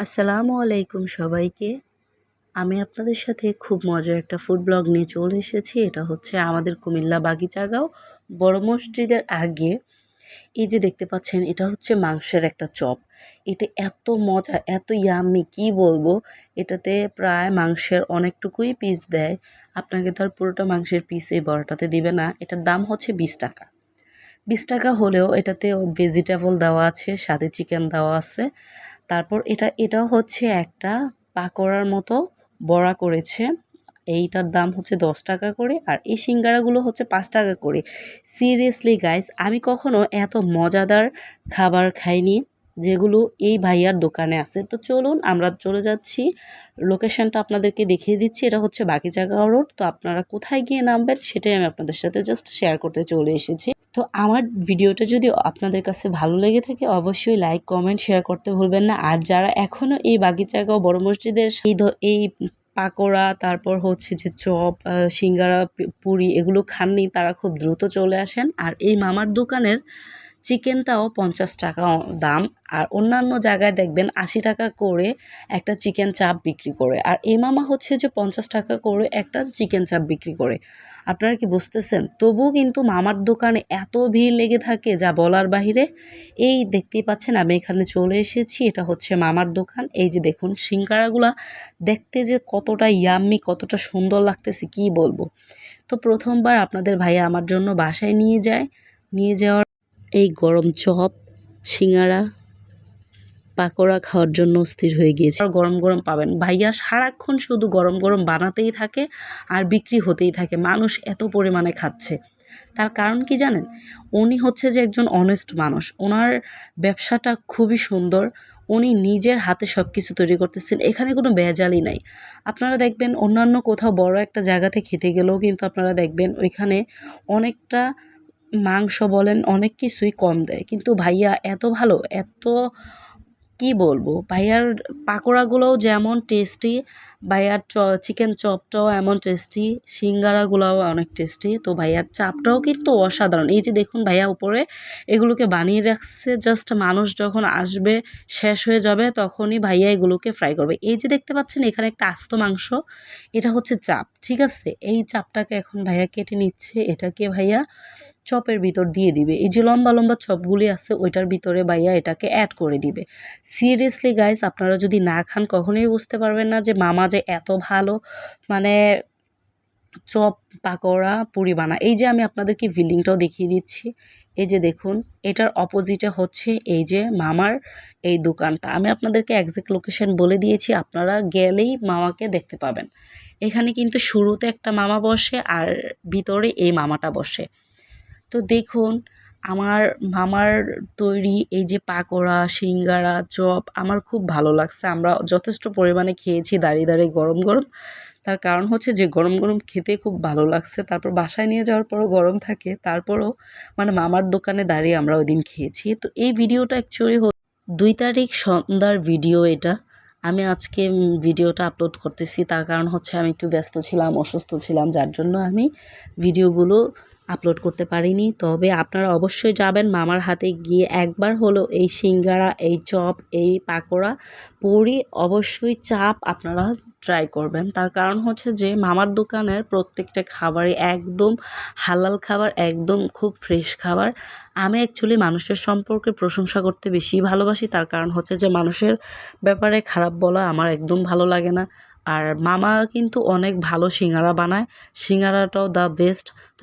আসসালামু আলাইকুম সবাইকে। আমি আপনাদের সাথে খুব মজার একটা ফুড ব্লগ নিয়ে চলে এসেছি। এটা হচ্ছে আমাদের কুমিল্লা বাগিচাগাঁও বড় মসজিদের আগে। এই যে দেখতে পাচ্ছেন, এটা হচ্ছে মাংসের একটা চপ। এটা এত মজা, এত ইয়ামি কি বলব? এটাতে প্রায় মাংসের অনেকটুকুই পিস দেয়। আপনাকে আর পুরোটা মাংসের পিস এই বড়টাতে দিবে না। এটার দাম হচ্ছে বিশ টাকা। বিশ টাকা হলেও এটাতে ভেজিটেবল দেওয়া আছে, সাথে চিকেন দেওয়া আছে। তারপর এটা, এটাও হচ্ছে একটা পাকোড়ার মতো বড়া করেছে। এইটার দাম হচ্ছে দশ টাকা করে আর এই সিঙ্গারাগুলো হচ্ছে পাঁচ টাকা করে। সিরিয়াসলি গাইস, আমি কখনো এত মজাদার খাবার খাইনি। যেগুলো এই ভাইয়ার দোকানে আছে। তো চলুন আমরা চলে যাচ্ছি। লোকেশনটা আপনাদেরকে দেখিয়ে দিচ্ছি। এটা হচ্ছে বাকিজাগাঁও রোড। তো আপনারা কোথায় গিয়ে নামবেন সেটাই আমি আপনাদের সাথে জাস্ট শেয়ার করতে চলে এসেছি। তো আমার ভিডিওটা যদি আপনাদের কাছে ভালো লেগে থাকে, অবশ্যই লাইক কমেন্ট শেয়ার করতে ভুলবেন না। আর যারা এখনও এই বাগিচাগাঁও বড় মসজিদের এই পাকোড়া, তারপর হচ্ছে যে চপ সিঙ্গারা পুরি এগুলো খাননি, তারা খুব দ্রুত চলে আসেন। আর এই মামার দোকানের চিকেনটাও পঞ্চাশ টাকা দাম। আর অন্যান্য জায়গায় দেখবেন আশি টাকা করে একটা চিকেন চাপ বিক্রি করে। আর এই মামা হচ্ছে যে পঞ্চাশ টাকা করে একটা চিকেন চাপ বিক্রি করে। আপনারা কি বুঝতেছেন? তবুও কিন্তু মামার দোকানে এত ভিড় লেগে থাকে যা বলার বাহিরে। এই দেখতেই পাচ্ছেন আমি এখানে চলে এসেছি। এটা হচ্ছে মামার দোকান। এই যে দেখুন সিঙ্গারাগুলা। দেখতে যে কতটা ইয়াম্মি কতটা সুন্দর লাগতেছে, কি বলব? তো প্রথমবার আপনাদের ভাইয়া আমার জন্য বাসায় নিয়ে যায়। নিয়ে যাওয়ার এই গরম চপ, সিঙ্গারা, পাকোড়া খাওয়ার জন্য স্থির হয়ে গিয়েছে। আর গরম গরম পাবেন। ভাইয়া সারাক্ষণ শুধু গরম গরম বানাতেই থাকে আর বিক্রি হতেই থাকে। মানুষ এত পরিমাণে খাচ্ছে। তার কারণ কি জানেন? উনি হচ্ছে যে একজন অনেস্ট মানুষ। ওনার ব্যবসাটা খুবই সুন্দর। উনি নিজের হাতে সব কিছু তৈরি করতেছেন। এখানে কোনো ভেজালই নাই। আপনারা দেখবেন অন্যান্য কোথাও বড় একটা জায়গাতে খেতে গেলেও কিন্তু আপনারা দেখবেন ওইখানে অনেকটা মাংস বলেন, অনেক কিছুই কম দেয়। কিন্তু ভাইয়া, এত ভালো, এত কি বলব? ভাইয়ার পাকোড়াগুলোও যেমন টেস্টি ভাইয়ার চ চিকেন চপটাও এমন টেস্টি সিঙ্গারাগুলোও অনেক টেস্টি তো ভাইয়ার চাপটাও কিন্তু অসাধারণ। এই যে দেখুন ভাইয়া উপরে, এগুলোকে বানিয়ে রাখছে জাস্ট মানুষ যখন আসবে, শেষ হয়ে যাবে, তখনই ভাইয়া এগুলোকে ফ্রাই করবে। এই যে দেখতে পাচ্ছেন, এখানে একটা আস্ত মাংস, এটা হচ্ছে চাপ, ঠিক আছে? এই চাপটাকে এখন ভাইয়া কেটে নিচ্ছে, এটাকে ভাইয়া চপের ভিতর দিয়ে দিবে। এই যে লম্বা লম্বা চপগুলি আছে, ওইটার ভিতরে বাইয়া এটাকে অ্যাড করে দিবে। সিরিয়াসলি গাইস আপনারা যদি না খান, কখনোই বুঝতে পারবেন না যে মামা যে এত ভালো মানে চপ পাকোড়া পুরি বানা এই যে আমি আপনাদেরকে বিল্ডিংটাও দেখিয়ে দিচ্ছি। এই যে দেখুন, এটার অপোজিটে হচ্ছে এই যে মামার এই দোকানটা। আমি আপনাদেরকে একজ্যাক্ট লোকেশন বলে দিয়েছি, আপনারা গেলেই মামাকে দেখতে পাবেন। এখানে কিন্তু শুরুতে একটা মামা বসে আর ভিতরে এই মামাটা বসে। তো দেখুন, আমার মামার তৈরি এই যে পাকোড়া, সিঙ্গারা, চপ আমার খুব ভালো লাগছে। আমরা যথেষ্ট পরিমাণে খেয়েছি দাঁড়িয়ে দাঁড়িয়ে গরম গরম। তার কারণ হচ্ছে যে গরম গরম খেতে খুব ভালো লাগছে। তারপর বাসায় নিয়ে যাওয়ার পরও গরম থাকে। তারপরও মানে মামার দোকানে দাঁড়িয়ে আমরা ওই দিন খেয়েছি। তো এই ভিডিওটা অ্যাকচুয়ালি দুই তারিখ সন্ধ্যার ভিডিও এটা। আমি আজকে ভিডিওটা আপলোড করতেছি। তার কারণ হচ্ছে আমি একটু ব্যস্ত ছিলাম, অসুস্থ ছিলাম। যার জন্য আমি ভিডিওগুলো আপলোড করতে পারিনি। তবে আপনারা অবশ্যই যাবেন মামার হাতে গিয়ে একবার হলো এই সিঙ্গারা, এই চপ, এই পাকোড়া পুরি অবশ্যই চাপ আপনারা ট্রাই করবেন। তার কারণ হচ্ছে যে মামার দোকানের প্রত্যেকটা খাবারই একদম হালাল খাবার, একদম খুব ফ্রেশ খাবার। আমি অ্যাকচুয়ালি মানুষের সম্পর্কে প্রশংসা করতে বেশি ভালোবাসি। তার কারণ হচ্ছে যে মানুষের ব্যাপারে খারাপ বলা আমার একদম ভালো লাগে না। আর মামা কিন্তু অনেক ভালো সিঙ্গারা বানায়। সিঙ্গারাটাও দ্য বেস্ট তো